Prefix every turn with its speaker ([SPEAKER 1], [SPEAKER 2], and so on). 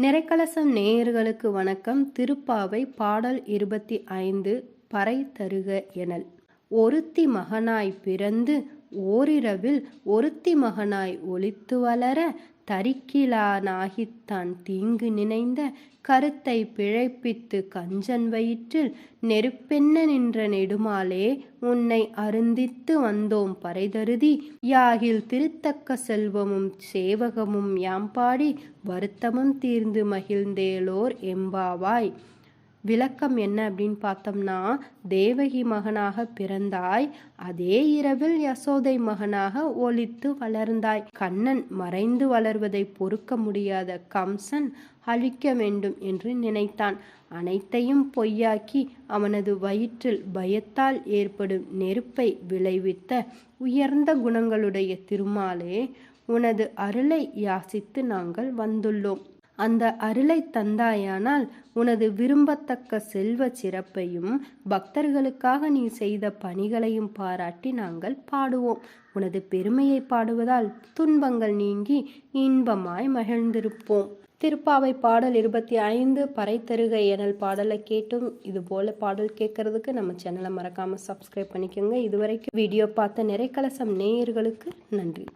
[SPEAKER 1] நிறைக்கலசம் நேயர்களுக்கு வணக்கம். திருப்பாவை பாடல் இருபத்தி ஐந்து பறை தருக எனல். ஒருத்தி மகனாய் பிறந்து ஓரிரவில் ஒருத்தி மகனாய் ஒளித்து வளர தரிக்கிலானாகித்தான் தீங்கு நினைந்த கருத்தை பிழைப்பித்து கஞ்சன் வயிற்றில் நெருப்பென்ன நின்ற நெடுமாலே உன்னை அருந்தித்து வந்தோம் பறைதருதி. யாகில் திருத்தக்க செல்வமும் சேவகமும் யாம்பாடி வருத்தமும் தீர்ந்து மகிழ்ந்தேலோர் எம்பாவாய். விளக்கம் என்ன அப்படின்னு பார்த்தோம்னா தேவகி மகனாக பிறந்தாய் அதே இரவில் யசோதை மகனாக ஒலித்து வளர்ந்தாய். கண்ணன் மறைந்து வளர்வதை பொறுக்க முடியாத கம்சன் அழிக்க வேண்டும் என்று நினைத்தான். அனைத்தையும் பொய்யாக்கி அவனது வயிற்றில் பயத்தால் ஏற்படும் நெருப்பை விளைவித்த உயர்ந்த குணங்களுடைய திருமாலே உனது அருளை யாசித்து நாங்கள் வந்துள்ளோம். அந்த அருளை தந்தாயானால் உனது விரும்பத்தக்க செல்வ சிறப்பையும் பக்தர்களுக்காக நீ செய்த பணிகளையும் பாராட்டி நாங்கள் பாடுவோம். உனது பெருமையை பாடுவதால் துன்பங்கள் நீங்கி இன்பமாய் மகிழ்ந்திருப்போம். திருப்பாவை பாடல் இருபத்தி ஐந்து பறைத்தருக எனல் பாடலை கேட்டும். இது போல பாடல் கேட்கறதுக்கு நம்ம சேனலை மறக்காமல் சப்ஸ்கிரைப் பண்ணிக்கோங்க. இதுவரைக்கும் வீடியோ பார்த்த நிறைக்கலசம் நேயர்களுக்கு நன்றி.